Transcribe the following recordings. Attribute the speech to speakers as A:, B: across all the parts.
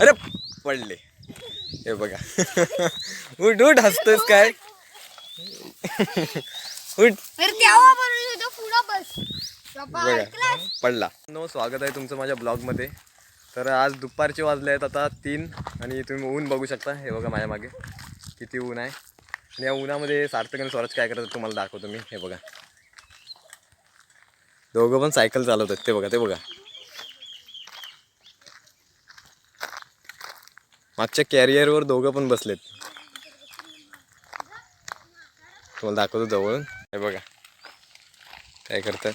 A: अरे पडले. हे बघा. उठ उठ हसतोस काय? उठ. बघा. पडला. नो स्वागत आहे तुमचं माझ्या ब्लॉगमध्ये. तर आज दुपारचे वाजले आहेत आता तीन आणि तुम्ही ऊन बघू शकता. हे बघा माझ्या मागे. किती ऊन आहे. आणि या उन्हामध्ये सार्थक आणि स्वराज काय करतात तुम्हाला दाखवतो मी. हे बघा. दोघं पण सायकल चालवतात. ते बघा ते बघा. मागच्या कॅरियरवर दोघं पण बसलेत. तुम्हाला दाखवतो जवळून. हे बघा. काय करतात?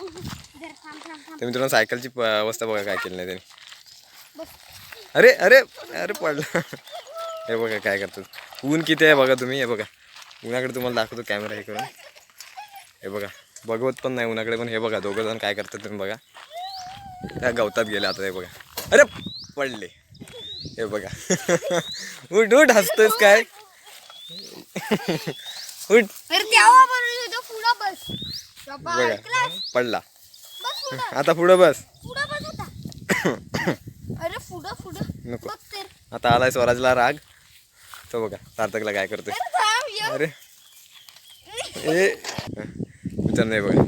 B: तुम्ही थांब
A: मित्रांनो सायकलची प- अवस्था बघा काय केली नाही त्यांनी. अरे अरे अरे पडला. हे बघा काय करतात. ऊन किती आहे बघा तुम्ही हे बघा. उन्हाकडे तुम्हाला दाखवतो कॅमेरा हे करून. हे बघा. बघवत पण नाही उन्हाकडे पण हे बघा दोघं जण काय करतात तुम्ही बघा. त्या गवतात गेले आता हे बघा. अरे पडले. हे बघा. उठ उठ हसतोस काय? उठ. बघा. पडला. आता पुढं बस. नको. आता आलाय स्वराजला राग. तो बघा सार्थकला काय करतोय.
B: अरे
A: ए. विचार नाही बघा.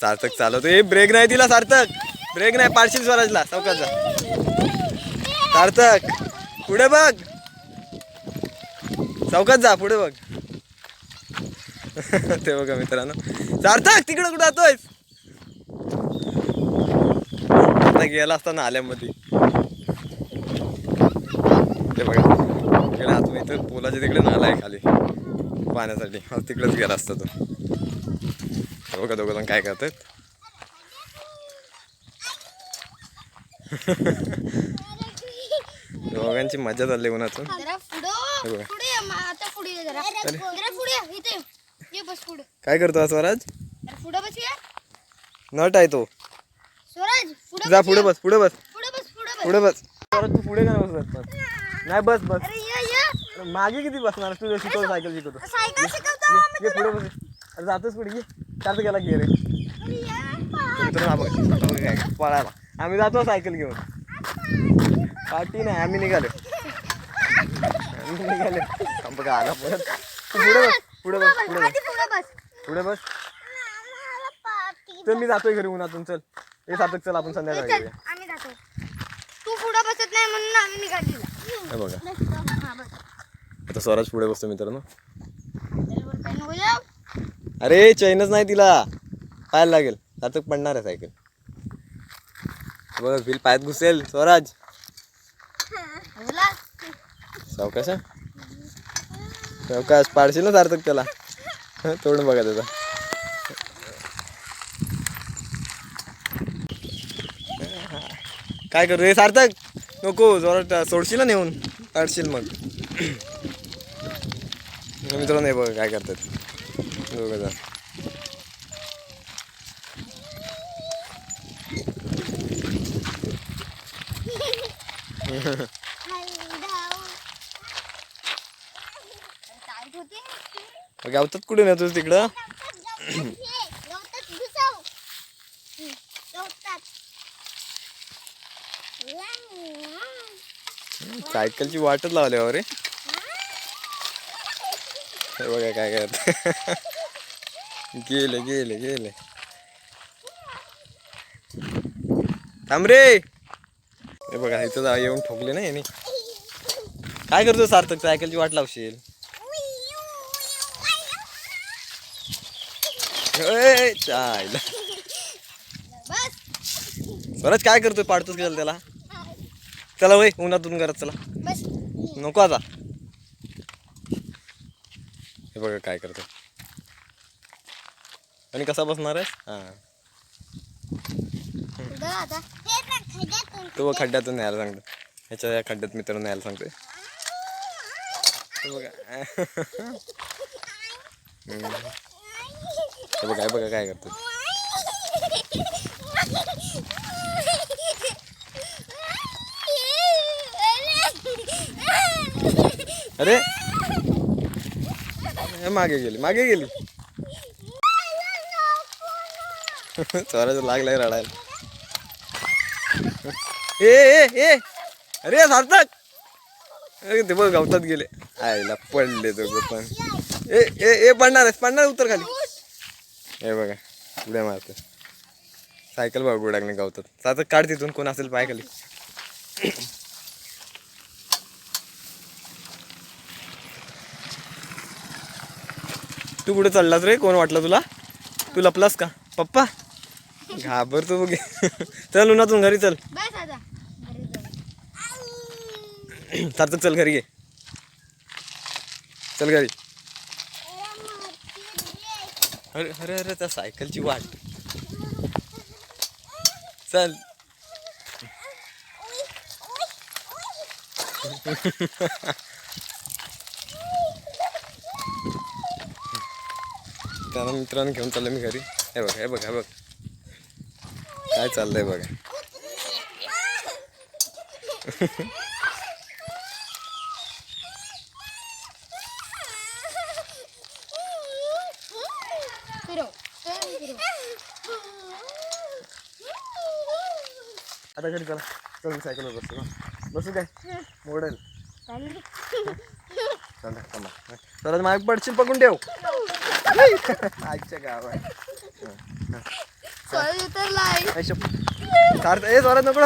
A: सार्थक चालवतो ए ब्रेक नाही दिला सार्थक. ब्रेक नाही पाडशील स्वराजला. चौकातचा सार्थक पुढे बघ. चौकात जा पुढे बघ. ते बघा मित्रांनो. सार्थक तिकडं कुठं जातोय आता गेला असता नाल्यामध्ये. ते बघा. गेला आतमध्ये इथं पोलाच्या तिकडे नाला आहे खाली. पाण्यासाठी. तिकडेच गेला असता तो. बघा दोघं जण काय करतात दोघांची मजा चालली उन्हातून
B: बस
A: काय करतो हा स्वराज?
B: बस
A: नट आहे तो. जा पुढे बस पुढे बस.
B: पुढे बस बस.
A: बस. स्वराज तू पुढे का नाही बसत पण? नाही बस बस.
B: अरे ये ये.
A: अरे मागे किती बसणार? तू शिकवतो. सायकल शिकवतो ये पुढे बस. अरे जातोच पुढे ये. गेला की रे. काय काय, पळायला आम्ही जातो सायकल घेऊन. पार्टी नाही आम्ही निघालो. आम्ही निघालो. थांब आला परत तू पुढे बस पुढे बस पुढे बस.
B: पुढे बस.
A: तर मी जातोय घरी उन्हातून चल. हे सातक चल आपण संध्याकाळी
B: चल
A: जाऊया.
B: आम्ही जातो. तू पुढे बसत नाही म्हणून आम्ही निघालेला
A: हे बघा. आता स्वराज पुढे बसतो मित्रांनो. अरे चैनच नाही तिला. पाहायला लागेल. सातक पडणार आहे सायकल. बघ बिल पायात घुसेल. स्वराज. सावकाश हा? सावकाश पाडशील ना सार्थक त्याला? तोडून बघा त्याचा. काय करू रे सार्थक? नको जोरात सोडशील ना नेऊन? पाडशील मग. मित्रांनो हे बघा काय करतात. दोघं जण गावतात कुठे नेतोस तिकडं? सायकलची वाटच लावल्यावर रे. हे बघा काय करत गेले गेले गेले. थांब रे. हे बघा इथं जा- येऊन ठोकले ना याने. काय करतो सार्थक? सायकलची वाट लावशील. ए, काय करतोय? पाडतोच गेल त्याला? चला वय उन्हातून करत चला. नको आता. हे बघा काय करतो आणि कसा बसणार आहे हा.
B: आता.
A: तो खड्ड्यातून न्यायला सांगतो. ह्याच्या या खड्ड्यात मित्र न्यायला सांगतोय. बघा. बघा बघा काय करतो अरे. मागे गेली मागे गेली. चोराचं लागलाय रडायला. ए ए ए. अरे सार्थक. अरे ते बघ गवतात गेले. आयला पडले दोघं पण. ए ए ए पडणार पडणार उतर खाली. हे बघा उड्या मारत सायकल बघा नाही गावतात. सार्थक काढ तिथून कोण असेल पाय खाली. तू कुठे चाललास रे? कोण वाटलं तुला? तू लपलास का? पप्पा? घाबरतो बघे. चल उन्हातून घरी चल
B: बस आता घरी जाऊ.
A: सार्थक चल घरी घे चल घरी. अरे अरे अरे त्या सायकलची वाट. चल. त्याला मित्रांनो घेऊन चाललो मी घरी. हे बघ हे बघ हे बघ. काय चाललंय बघा. आता घरी चला. चल मी सायकलवर बसतो हं. बसू काय? मोडेल. चला थांबा चला माग पडशील पकडून ठेव. आजच्या गावात.
B: चल.
A: सार्थ ए जोरात नको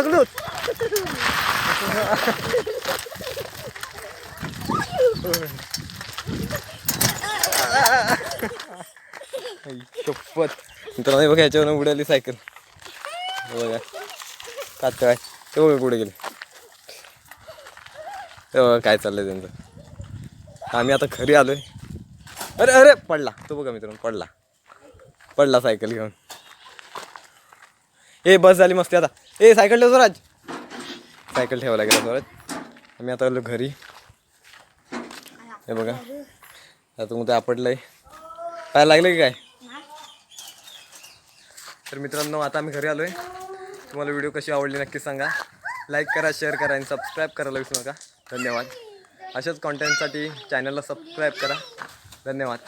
A: आई, शपथ. मित्रांनो हे बघा याच्यावर उडाली सायकल. हे बघा. कात काय ते बघा कुठे गेले. ते बघा काय चाललंय त्यांचं. आम्ही आता घरी आलोय. अरे अरे पडला. तो बघा मित्रांनो पडला. पडला सायकल घेऊन. ए बस झाली मस्ती आता. ए सायकल ठेव स्वराज. सायकल ठेवायला गेला स्वराज. आम्ही आता आलो घरी. हे बघा. आता मग ते आपटलंय. पाय लागलं की काय? तर मित्रांनो आता आम्ही घरी आलोय. तुम्हाला व्हिडिओ कशी आवडली नक्की सांगा. लाईक करा शेअर करा आणि सबस्क्राईब करायला विसरू नका. धन्यवाद. अशाच कॉन्टेंटसाठी चॅनलला सबस्क्राईब करा. धन्यवाद.